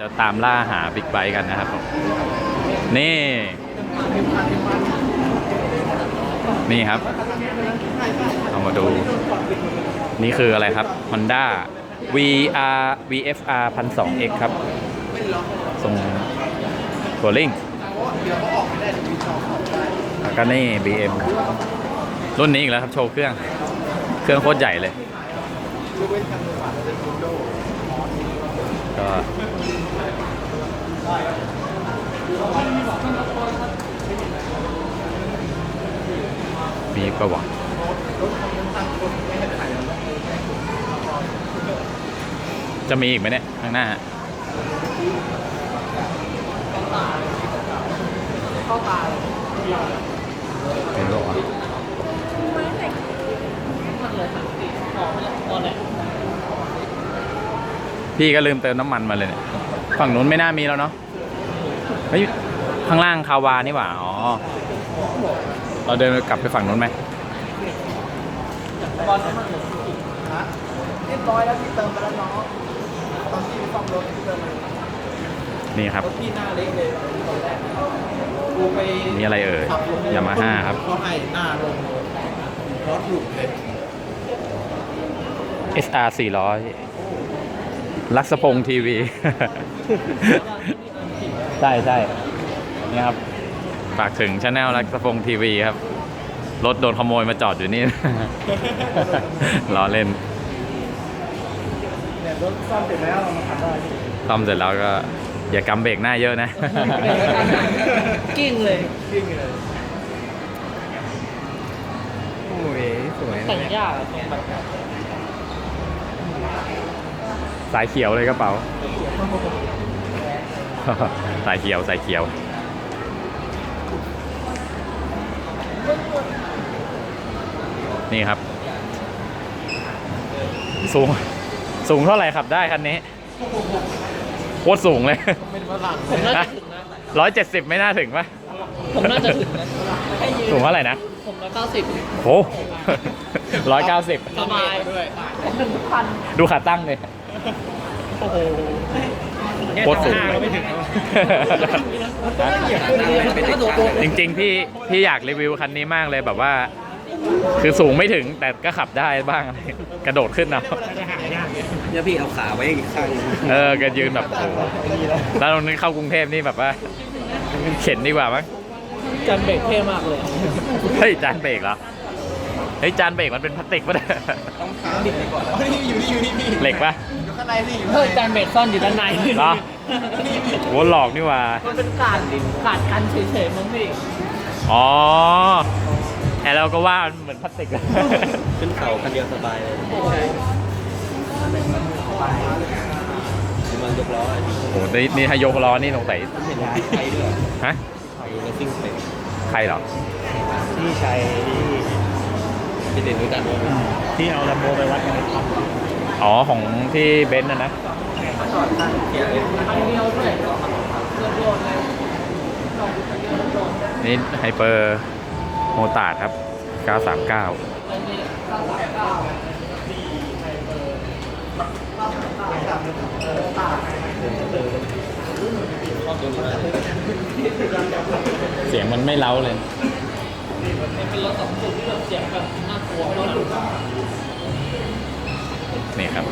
จะตามล่าหาบิ๊กไบค์กันนะครับผมนี่ นี่ครับ เอามาดู นี่คืออะไรครับ Honda VR VFR 1,200X ครับทรงโกลิงแล้วก็นี่ BM รุ่นนี้อีกแล้วครับ โชว์เครื่อง เครื่องโคตรใหญ่เลย ก็ มีประวัติจะมีอีกไหมเนี่ย ข้างหน้ามีหรอวะ พี่ก็ลืมเติมน้ำมันมาเลยเนี่ยฝั่งนู้นไม่น่ามีแล้วเนาะเฮ้ยข้างล่างคาวานี่หว่าอ๋อเราเดินกลับไปฝั่งนู้นไหมบอลมันเรียบร้อยแล้วพี่เติมไปแล้วเนาะตอนที่ไปซ่อมรถพี่เติมไปนี่ครับรถพี่หน้าเล็กเลยตอนแรกกูไปนี่อะไรเอ่ยยามาฮ่าครับเขาให้หน้าลงรถหลุดเลย SR 400 ลักษพงทีวี ใช่ใช่นี่ครับฝากถึงช anel ลักษพงทีวีครับ รถโดนขโมยมาจอดอยู่นี่ ล้อเล่นเนี่ยรถซ่อมเสร็จแล้วเรามาขับได้พี่ซ่อมเสร็จแล้วก็ อย่ากำเบรกหน้าเยอะนะ กิ้งเลยกิ้งเลยโอ้ยสวยแต่งยากอะตรงแบบ สายเขียวเลยกระเป๋า สายเขียวสายเขียว นี่ครับ สูง สูงเท่าไหร่ขับได้คันนี้โคตรสูงเลยเป็นฝรั่งผมน่าจะถึงนะร้อยเจ็ดสิบไม่น่าถึงปะผมน่าจะถึงนะสูงเท่าไหร่นะ ผมร้อยเก้าสิบโอ้ร้อยเก้าสิบสบายด้วยดูขาตั้งเลย โอ้โหโคตรสูงเลยจริงๆพี่พี่อยากรีวิวคันนี้มากเลยแบบว่า คือสูงไม่ถึงแต่ก็ขับได้บ้างกระโดดขึ้นเอาเนี่ยพี่เอาขาไว้อีกข้างหนึ่งเออก็ยืนแบบโอ้โหแล้วตรงนี้เข้ากรุงเทพนี่แบบว่า เข็นดีกว่ามั้งการเบรกเท่มากเลยเฮ้ยจานเบรกเหรอเฮ้ยจานเบรกมันเป็นพลาสติกปะเนี่ยต้องขาดิบไปก่อนอ๋อนี่อยู่นี่อยู่นี่พี่เหล็กปะอยู่ข้าง ในพี่อยู่เฮ้ยการเบรกซ่อนอยู่ด้านในเหรอ โหหลอกนี่หว่า มันเป็นการการกันเฉยๆมั้งพี่อ๋อแต่เราก็ว่ามันเหมือนพลาสติกขึ้นเขาคันเดียวสบายเลยมันยกล้อโอ้โหนี่นี่ถ้ายกล้อนี่สงสัยเห็นไทยด้วยฮะไทยเลสซิ่งเป็นใครเหรอ ที่ชัยที่เด่นรู้จักที่เอาลำโบไปวัดกันครับ อ๋อของที่เบนซ์นะนะนี่ไฮเปอร์โมตาร์ครับ 939เสียงมันไม่เล้าเลย เป็นรถสองสูบที่แบบเสียงแบบน่ากลัวมาก นี่ครับ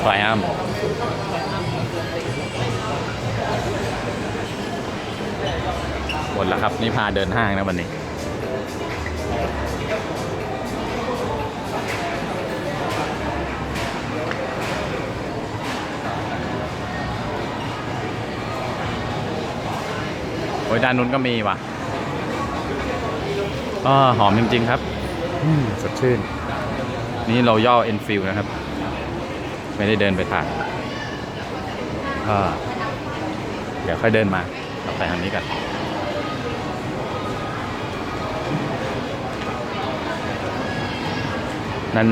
ไฟอัมหมดแล้วครับ นี่พาเดินห้างนะวันนี้ โอ้ยด้านนู้นก็มีว่ะอ๋อหอมจริง ๆ ครับ สดชื่น นี่เราย่อ Enfield นะครับ ไม่ได้เดินไปถ่ายก็เดี๋ยวค่อยเดินมาเราไปทางนี้กัน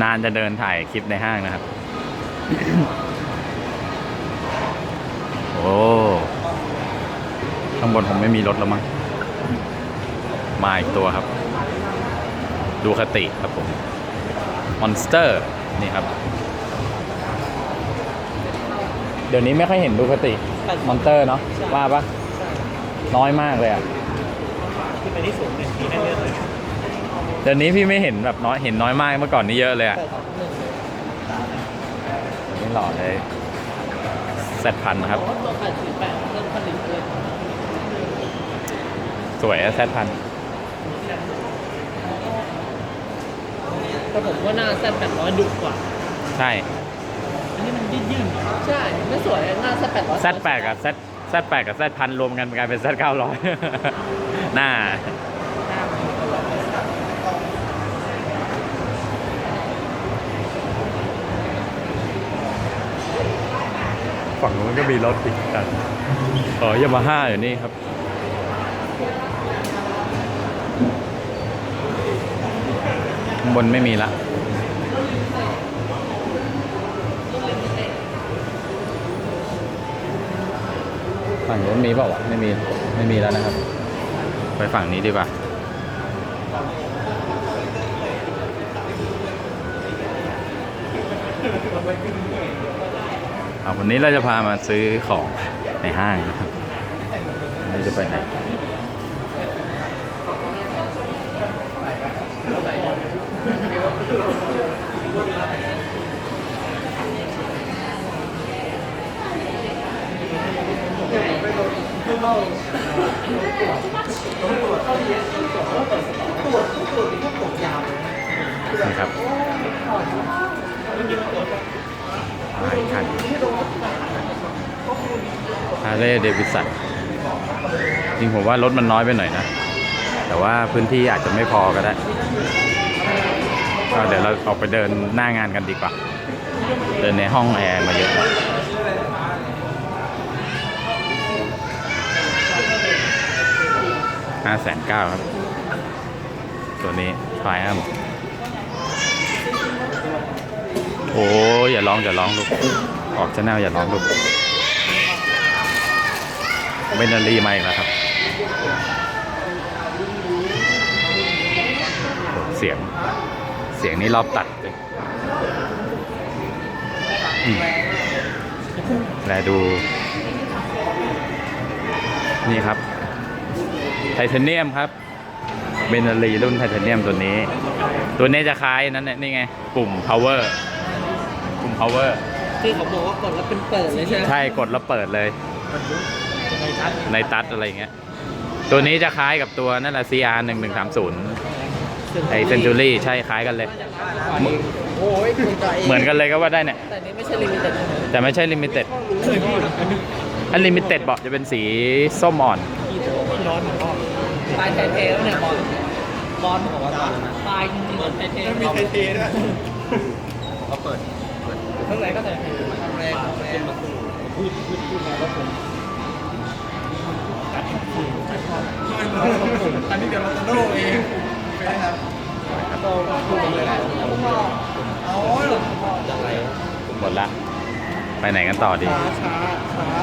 นานๆจะเดินถ่ายคลิปในห้างนะครับ โอ้ข้างบนผมไม่มีรถแล้วมั้ง มาอีกตัวครับ ดูคติครับผม มอนสเตอร์นี่ครับดี๋ยวนี้ไม่ค่อยเห็นดูคติมอนเตอร์เนาะว่าปะน้อยมากเลยอะที่ไปที่สูงเนี่ยมีให้เลือกเลยเดี๋ยวนี้พี่ไม่เห็นแบบน้อยเห็นน้อยมากเมื่อก่อนนี่เยอะเลยอะแปดสองหนึ่งเลยนี่หล่อเลยเซตพันครับเพราะว่าตัวแปดสิบแปดเริ่มผลิตเลยสวยเซตพัน แต่ผมว่าหน้าแซดแปดร้อยดุกว่า ใช่อันนี้มันยืดยืดใช่ไม่สวยหน้าแซดแปดร้อยเซตแปดกับเซตเซตแปดกับเซตพันรวมกันกลายเป็นเซตเก้าร้อยหน้าฝั่งนู้นก็มีรถติดกันอ๋อยามาฮ่าอยู่นี่ครับ ข้าง บนไม่มีละ ฝั่งนู้นมีเปล่าวะไม่มี ไม่มีแล้วนะครับ ไปฝั่งนี้ดีกว่าเอาวันนี้เราจะพามาซื้อของในห้างนะครับเราจะไปไหน นี่ครับมาอีกคันฮาร์เลย์เดวิสันจริงผมว่ารถมันน้อยไปหน่อยนะ แต่ว่าพื้นที่อาจจะไม่พอก็ได้ ก็เดี๋ยวเราออกไปเดินหน้างานกันดีกว่า เดินในห้องแอร์มาเยอะแล้วห้าแสนเก้าครับ ตัวนี้ไฟอ้มโอ้ยอย่าร้องอย่าร้องลูก ออกชแนลอย่าร้องลูกเบนนารีมาอีกแล้วครับ เสียง สียงนี้รอบตัดเลยอืมแลดู นี่ครับ ไทเทเนียมครับ เบนนารีรุ่นไทเทเนียมตัวนี้ ตัวนี้จะคล้ายนั้นเนี่ยนี่ไง ปุ่ม power ปุ่ม power ที่เขาบอกว่ากดแล้วเป็นเปิดเลยใช่ไหมใช่กดแล้วเปิดเลย ในทัศน์ในตัดอะไรอย่างเงี้ย ตัวนี้จะคล้ายกับตัวนั่นแหละ CR 1 1 3 0 ไอเซนจูรี่ใช่คล้ายกันเลย โอ้ยคุณใจเหมือนกันเลยก็ว่าได้เนี่ย แต่นี้ไม่ใช่ลิมิเต็ดใช่ไหมแต่ไม่ใช่ลิมิเต็ดเลยพี่อันนี้อันลิมิเต็ดบอกจะเป็นสีส้มอ่อน ร้อนเหมือนพ่อตายไทเทแล้วเนี่ยบอลบอลบอกว่าตายจริงๆเหมือนไทเทมีไทเทด้วยเขาเปิดข้างในก็ไทเทแรงแรงมาสู้พูดพูดพูดมาว่าผมตัดผมตัดพ่ออันนี้เดี๋ยวเราจะโน่เอง ไม่ได้ครับโตพูดเลยนะเอายังไงหมดละ ไปไหนกันต่อดี ช้าช้าช้า